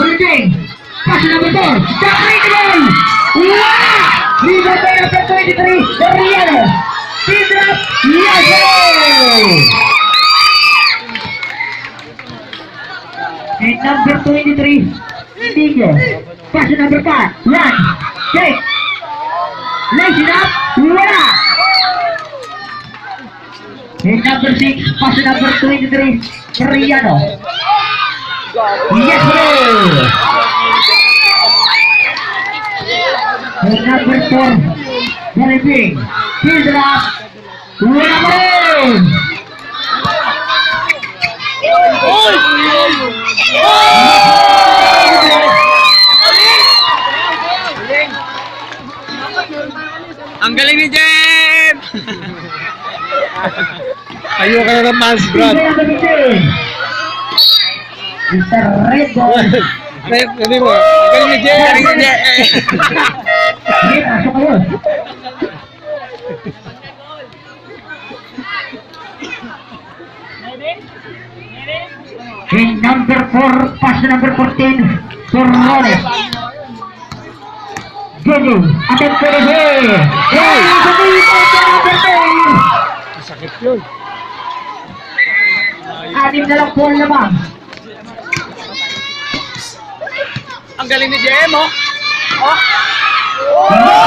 Bulletin. Pass number 4. The critical. Wow! Rebound by number 23. Doriano. Pin drop. Yes! And number 23. Nico. Pass number 5. One. Take. Lace it up. Wala. And number 6. Pass number 23. Riano. Yes, sir. And number 4. Galiping. Field drop. Wala pa rin. Ang galing ni Jem! Tayo ka na ng Mans, Brad. Mr. Ball. Red, ano mo? Galing ni Jem. Galing ni Jem! Sige, pasok kayo. In number 4, pass number 14, Torres. Gini, attempt for the goal. Hey, sabi ko sa number 10. Sakit yun. Anim na lang naman. Ang galing ni Jem, oh! Oh!